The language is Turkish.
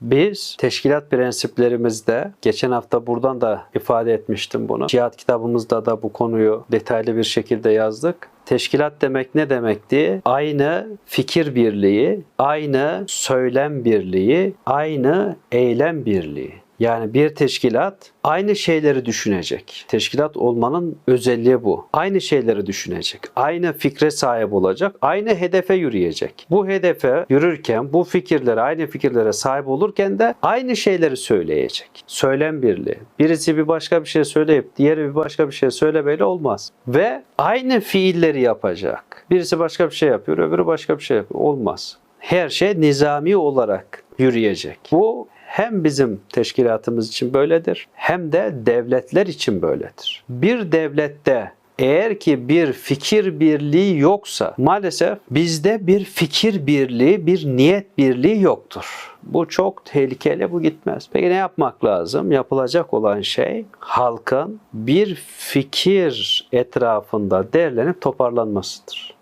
Biz teşkilat prensiplerimizde geçen hafta buradan da ifade etmiştim bunu. Cihat kitabımızda da bu konuyu detaylı bir şekilde yazdık. Teşkilat demek ne demekti? Aynı fikir birliği, aynı söylem birliği, aynı eylem birliği. Yani bir teşkilat aynı şeyleri düşünecek. Teşkilat olmanın özelliği bu. Aynı şeyleri düşünecek. Aynı fikre sahip olacak. Aynı hedefe yürüyecek. Bu hedefe yürürken, bu fikirlere, aynı fikirlere sahip olurken de aynı şeyleri söyleyecek. Söylem birliği. Birisi bir başka bir şey söyleyip diğeri bir başka bir şey söylemeyle olmaz. Ve aynı fiilleri yapacak. Birisi başka bir şey yapıyor, öbürü başka bir şey yapıyor. Olmaz. Her şey nizami olarak yürüyecek. Bu hem bizim teşkilatımız için böyledir hem de devletler için böyledir. Bir devlette eğer ki bir fikir birliği yoksa maalesef bizde bir fikir birliği, bir niyet birliği yoktur. Bu çok tehlikeli, bu gitmez. Peki ne yapmak lazım? Yapılacak olan şey halkın bir fikir etrafında derlenip toparlanmasıdır.